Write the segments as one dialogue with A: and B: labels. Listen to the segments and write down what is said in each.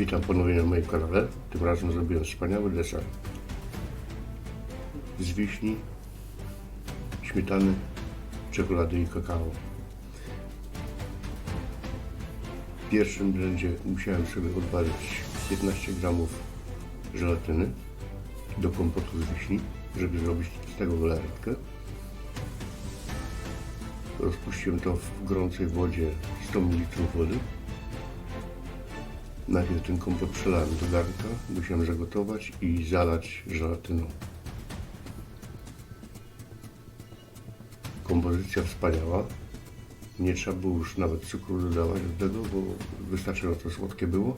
A: Witam ponownie na moim kanale. Tym razem zrobiłem wspaniały deser z wiśni, śmietany, czekolady i kakao. W pierwszym blendzie musiałem sobie odwalić 15 gramów żelatyny do kompotu z wiśni, żeby zrobić z tego galaretkę. Rozpuściłem to w gorącej wodzie 100 ml wody. Najpierw ten kompot przelałem do garnka, musiałem zagotować i zalać żelatyną. Kompozycja wspaniała. Nie trzeba było już nawet cukru dodawać do tego, bo wystarczająco słodkie było.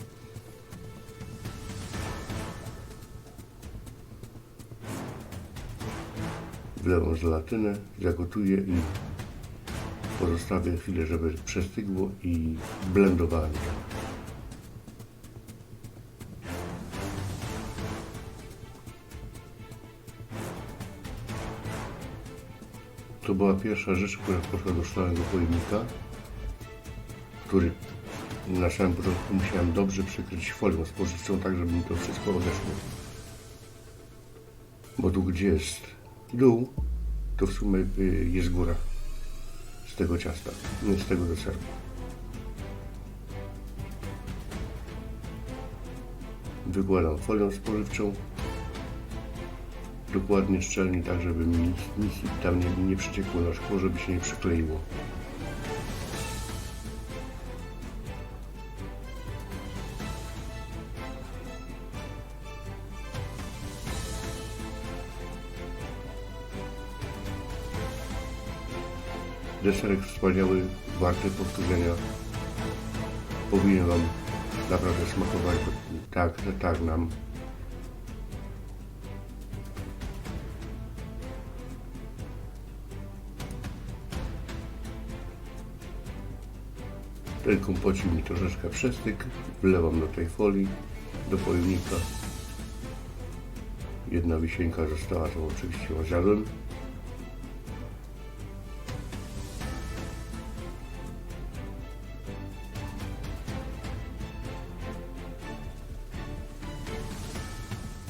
A: Wlewam żelatynę, zagotuję i pozostawię chwilę, żeby przestygło i blendowałem to. Była pierwsza rzecz, która poszła do szklanego pojemnika, który na samym początku musiałem dobrze przykryć folią spożywczą, tak żeby mi to wszystko odeszło. Bo tu gdzie jest dół, to w sumie y, jest góra z tego ciasta, nie z tego deseru. Wykładam folią spożywczą, dokładnie szczelnie, tak żeby mi nic, tam nie, nie przyciekło na szkło, żeby się nie przykleiło. Deserek wspaniały, warty powtórzenia. Powinien Wam naprawdę smakować, tak, tak nam Ten kompocik mi troszeczkę przestygł. Wlewam do tej folii, do pojemnika. Jedna wisienka została, to oczywiście zjadłem.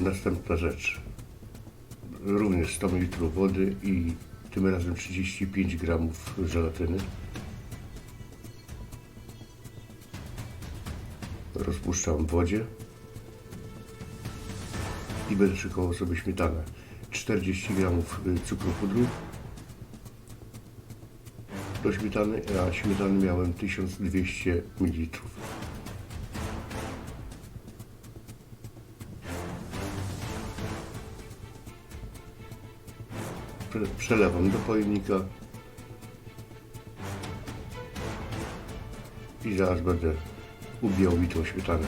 A: Następna rzecz. Również 100 ml wody i tym razem 35 gramów żelatyny. Rozpuszczam w wodzie i będę szykował sobie śmietanę. 40 gramów y, cukru pudru do śmietany, a śmietany miałem 1200 ml. Prze- Przelewam do pojemnika i zaraz będę ubijał bitą śmietanę.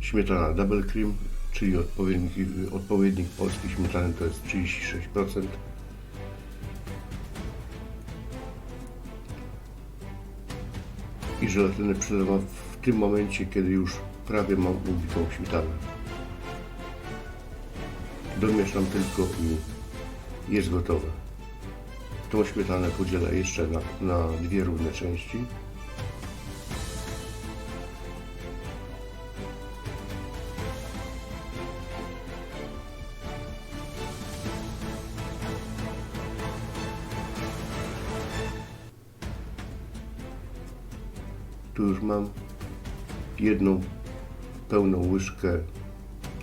A: Śmietana double cream, czyli odpowiednik, odpowiednik polskiej śmietany to jest 36%. I żelatynę przelewam w tym momencie, kiedy już prawie mam ubitą śmietanę. Domieszam tylko i jest gotowe. Tą śmietanę podzielę jeszcze na, na dwie równe części. Tu już mam jedną pełną łyżkę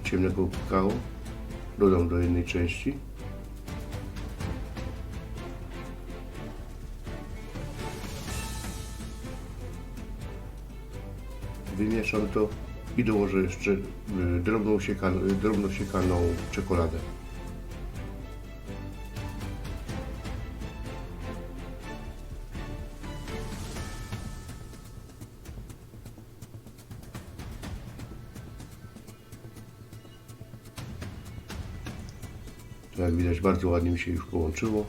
A: ciemnego kakao. Dodam do jednej części. Wymieszam to i dołożę jeszcze y, drobną, siekaną, drobno siekaną czekoladę. Jak widać bardzo ładnie mi się już połączyło.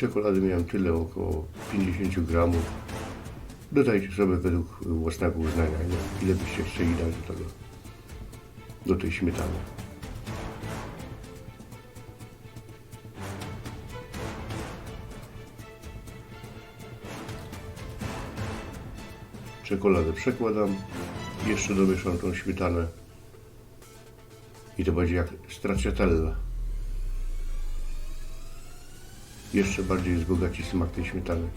A: Czekolady miałem tyle, około 50 gramów. Dodajcie sobie według własnego uznania, ile- ile byście chcieli dać do tego, do tej śmietany. Czekoladę przekładam, jeszcze domieszam tą śmietanę i to będzie jak stracciatella. Jeszcze bardziej wzbogaci smak tej śmietany.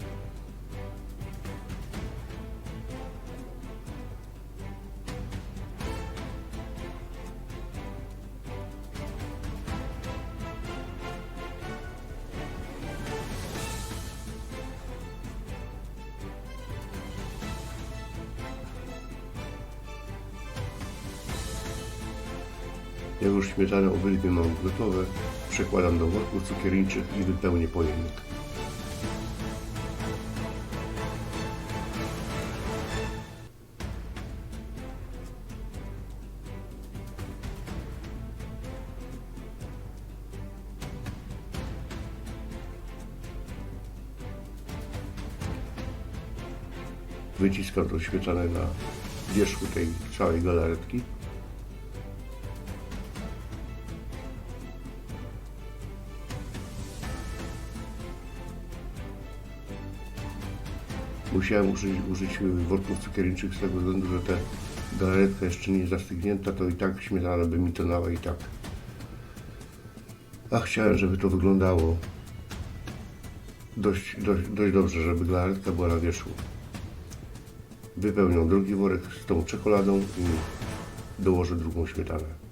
A: Jak już śmietanę obydwie mam gotowe, przekładam do worków cukierniczych i wypełnię pojemnik. Wyciskam tą śmietanę na wierzchu tej całej galaretki. Musiałem użyć, użyć worków cukierniczych z tego względu, że ta galaretka jeszcze nie jest zastygnięta, to i tak śmietana by mi tonęła i tak. A chciałem, żeby to wyglądało dość, dość, dość dobrze, żeby galaretka była na wierzchu. Wypełnię drugi worek z tą czekoladą i dołożę drugą śmietanę.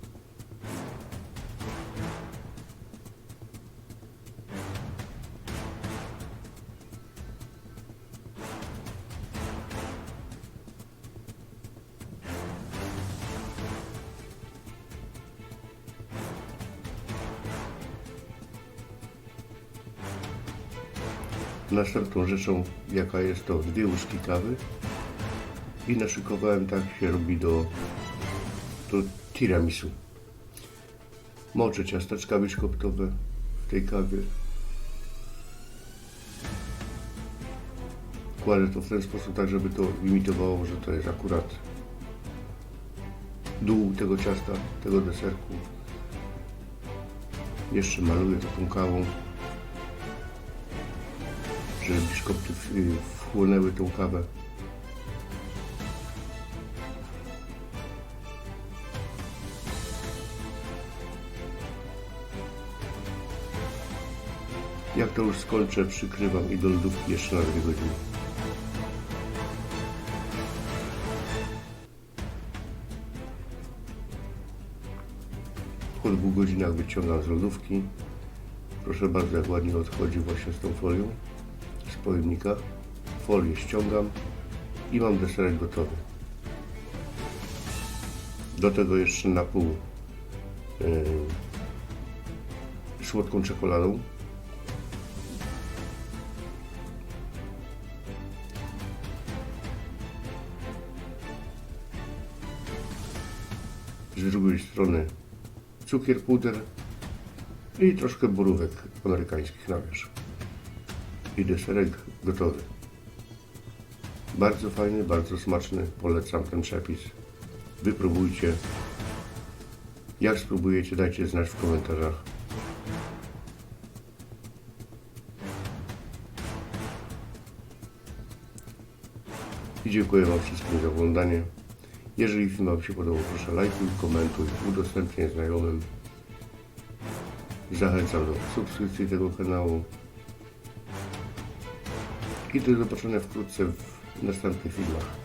A: Następną rzeczą, jaka jest to dwie łyżki kawy i naszykowałem, tak się robi do, do tiramisu. Moczę ciasteczka biszkoptowe w tej kawie. Kładę to w ten sposób, tak żeby to imitowało, że to jest akurat dół tego ciasta, tego deserku. Jeszcze maluję to tą kawą żeby biszkopty wchłonęły tą kawę. Jak to już skończę, przykrywam i do lodówki jeszcze na dwie godziny. Po dwóch godzinach wyciągam z lodówki. Proszę bardzo, jak ładnie odchodzi właśnie z tą folią z pojemnika. Folię ściągam i mam deserek gotowy. Do tego jeszcze na pół yy, słodką czekoladą. Z drugiej strony cukier puder i troszkę borówek amerykańskich na wierzch i deserek gotowy. Bardzo fajny, bardzo smaczny. Polecam ten przepis. Wypróbujcie. Jak spróbujecie, dajcie znać w komentarzach. I dziękuję Wam wszystkim za oglądanie. Jeżeli film Wam się podobał, proszę lajkuj, komentuj, udostępniaj znajomym. Zachęcam do subskrypcji tego kanału. I do zobaczenia wkrótce w następnych filmach.